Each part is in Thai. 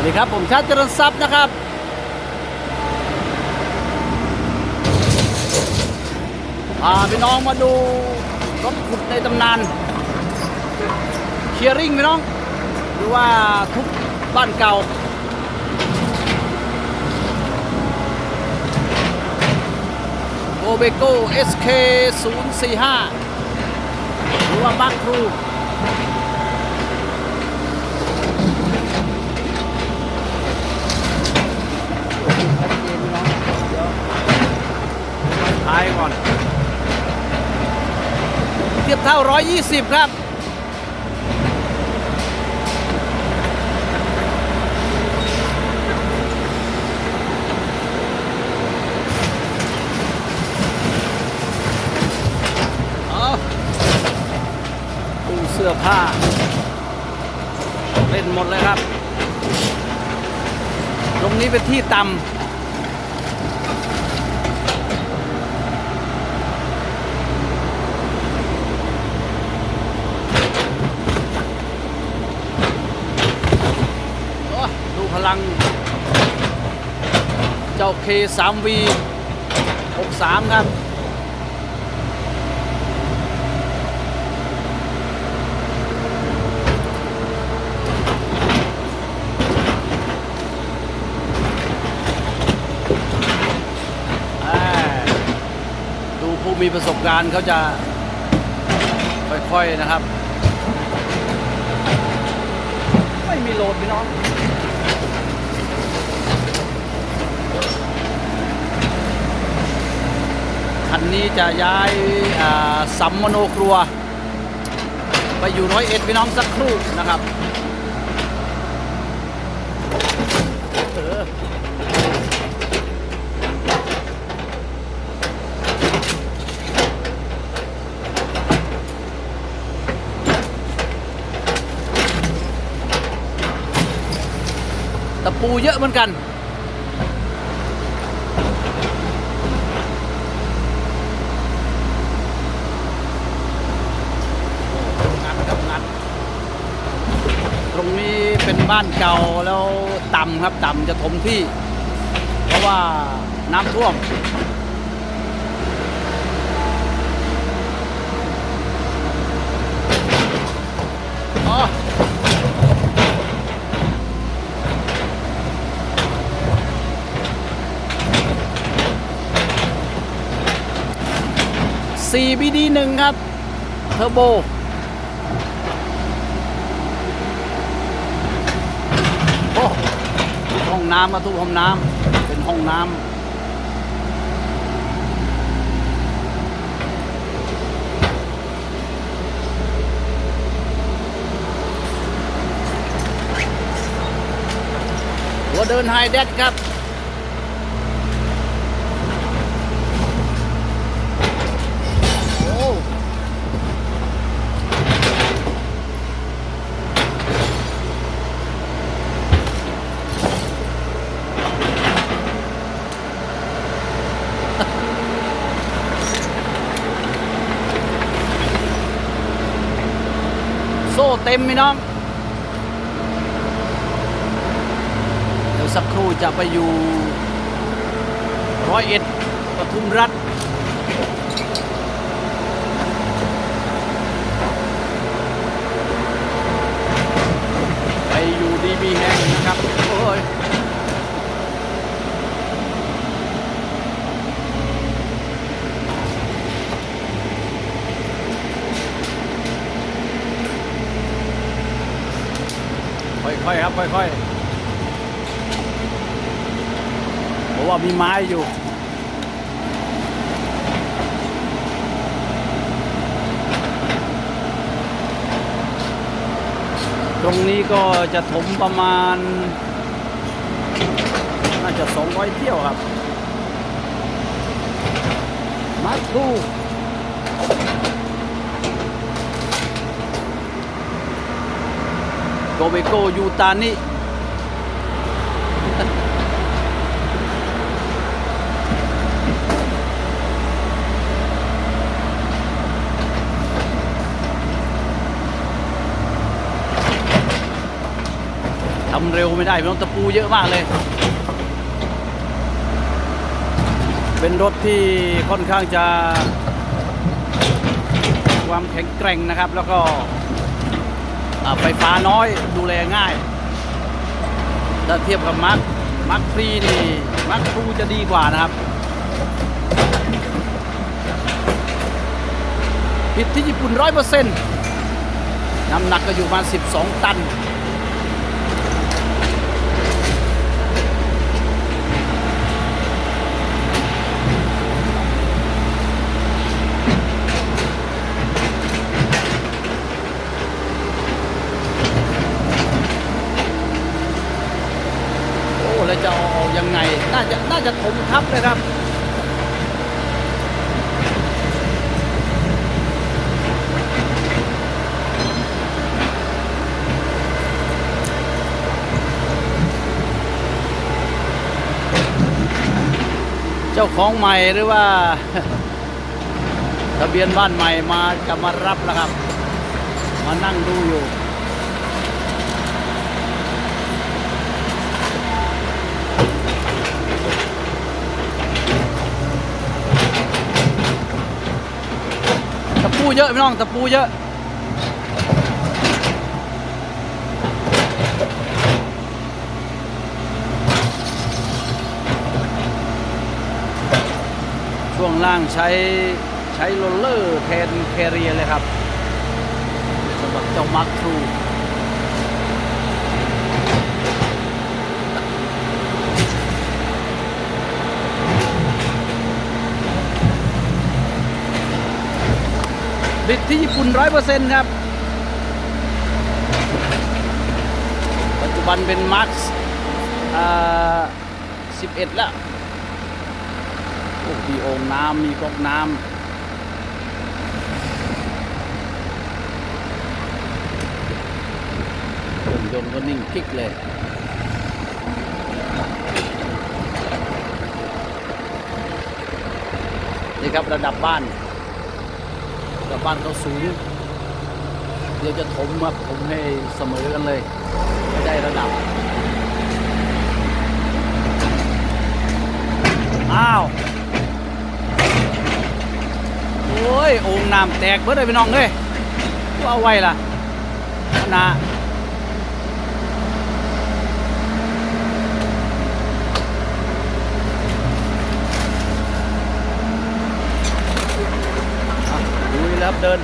วัสดีครับ ผมชาติเจริญทรัพย์นะครับ พาพี่น้องมาดูรถขุดในตำนานเคียริ่งพี่น้อง หรือว่าทุกบ้านเก่า โอเบโก้ SK 045 หรือว่าบัคครู ท้ายก่อน เทียบเท่า 120 ครับเอตู้เสื้อผ้า เล่นหมดเลยครับ ตรงนี้เป็นที่ต่ำ โอ้ดูพ ลัง เจ้า K3V 63 ครับดูผู้มีประสบการณ์เขาจะค่อย ๆ นะครับ ไม่มีโหลดพี่น้อง คันนี้จะย้ายาสัมมโนครัว ไปอยู่ร้อยเอ็ดพี่น้องสักครู่นะครับตะปูเยอะเหมือนกัน งัดครับงัด ต รงนี้เป็นบ้านเก่าแล้วต่ำครับต่ำจะถมที่ เพราะว่าน้ำท่วมอ๋อ 4BD 1ครับ เทอร์โบ โอ้ห้ องน้ำมาทุกห้องน้ำเป็นห้องน้ำหัวเดินไฮเดดครับ ซ่เต็มไหมน้อง เดี๋ยวสักครู่จะไปอยู่ร้อยเอ็ดปทุมรัฐไปอยู่ดีบีแฮงนะครับ โอ้ย ค่อยๆครับค่อยๆเพราะว่ามีไม้อยู่ตรงนี้ก็จะถมประมาณ น่าจะ 200 เที่ยวครับ มาทู โกเบโกยูตานิทำเร็วไม่ได้พี่น้องตะปูเยอะมากเลย เป็นรถที่ค่อนข้างจะ ความแข็งแกร่งนะครับแล้วก็ ไฟฟ้าน้อยดูแลง่ายถ้าเทียบกับมาร์คมาร์คฟรีนี่มาร์คทูจะดีกว่านะครับ ผิดที่ญี่ปุ่นร้อยเปอร์เซ็นต์น้ำหนักก็อยู่ประมาณ12 ตัน โอ้ แล้วจะเอาออกยังไง น่าจะน่าจะถมทับเลยครับเจ้าของใหม่หรือว่า ทะเบียนบ้านใหม่มาจะมารับแล้วครับ มานั่งดูอยู่ เยอะพี่น้องตะปูเยอะช่วงล่างใช้ใช้โรลเลอร์แทนแคเรียเลยครับสำหรับเจ้ามาร์ครู บิดที่ญี่ปุ่นร้อยเปอร์เซ็นต์ครับ ปัจจุบันเป็นมาร์คสิบเอ็ดแล้วโอ้มีโอ่งน้ำมีก๊อกน้ำครื่องยนต์ก็นิ่งคลิกเลยนี่ครับระดับบ้าน ระดับบ้านเขาสูง เดี๋ยวจะถมครับถมให้เสมอกันเลยไม่ได้ระดับ อ้าว โอ้ย องน้ำแตกเบิดเลยพี่น้องเลยว่าไว้ล่ะนะอะดูนี่แล้วครับ เดิน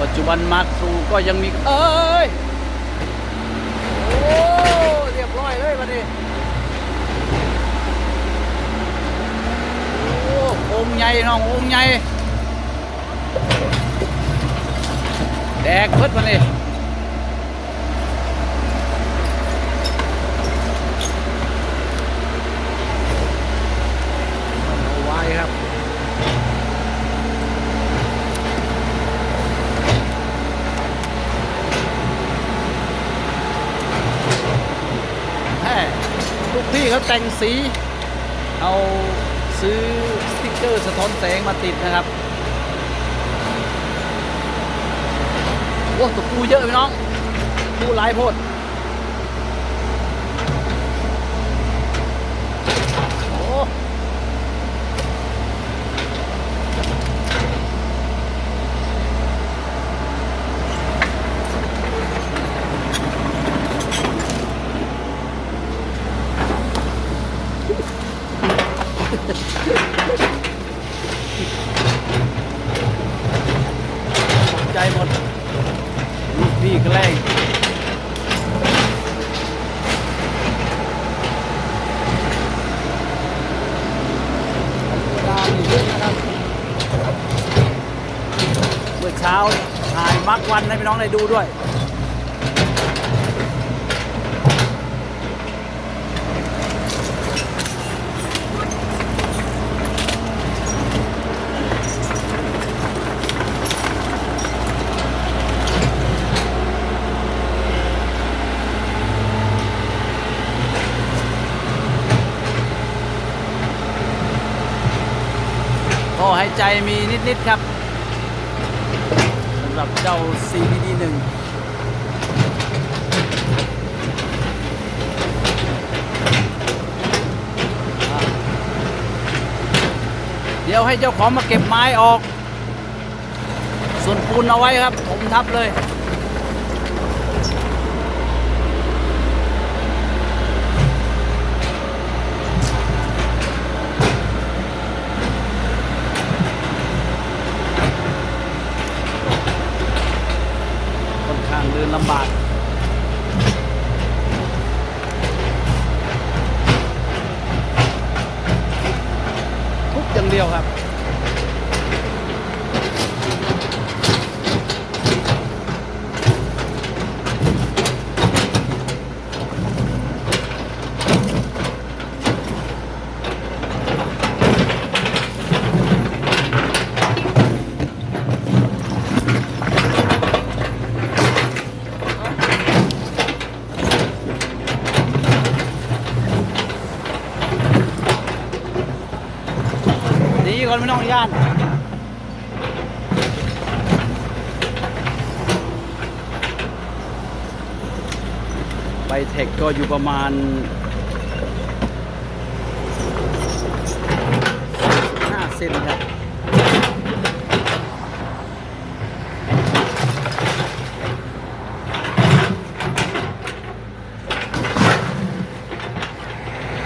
ปัจจุบันมาร์คทรูก็ยังมีเอ้ย โอ้เรียบร้อยเลยวันนี้โอ้องค์ใหญ่น้ององค์ใหญ่แดกเพิดมาเลยเอาไว้ครับ แม่ ทุกที่เขาแต่งสี เอาซื้อสติ๊กเกอร์สะท้อนแสงมาติดนะครับโอ้ตะปูเยอะพี่น้องปูหลายโพดันให้พี่น้องได้ดูด้วยก็ให้ใจมีนิด ๆ ครับ หรับเจ้า CBD 1อะเดี๋ยวให้เจ้าของมาเก็บไม้ออก ส่วนปูนเอาไว้ครับผมทับเลย ค่อนข้าง เดินลำบากทุกอย่างเดียวครับ ดี ด้านไปเทคก็อยู่ประมาณ5เซนครับ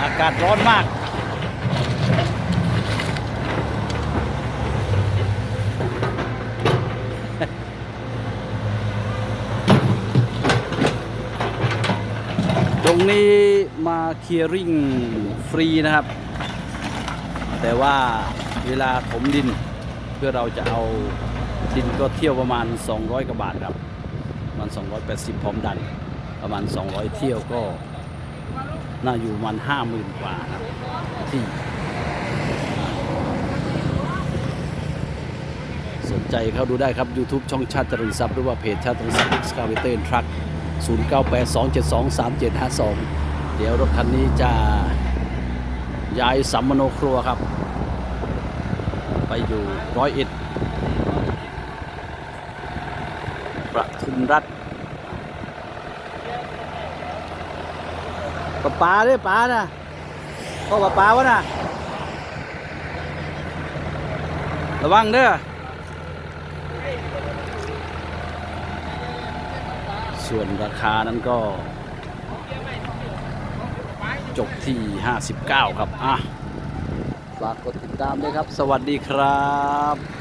อากาศร้อนมาก ต รงนี้มาเคลียร์ริ่งฟรีนะครับ แต่ว่าเวลาถมดินเพื่อเราจะเอาดินก็เที่ยวประมาณ 200กว่าบาทครับประมาณ 280 พร้อมดัน ประมาณ 200 เที่ยวก็น่าอยู่ประมาณ50,000 กว่าครับที่สนใจเข้าดูได้ครับ YouTube ช่องชาติตรึงทรัพย์หรือว่าเพจชาติตรึงทรัพย์ Excavator Truck 0982723752 เดี๋ยวรถคันนี้จะย้ายสัมมโนครัวครับ ไปอยู่ร้อยเอ็ดประทุมรัฐปลาปลาด้วยปลานะพ่อปลาปลาวะนะระวังเด้อ ส่วนราคานั้นก็ จบที่ 59 ครับ อะ ฝากกดติดตามด้วยครับ สวัสดีครับ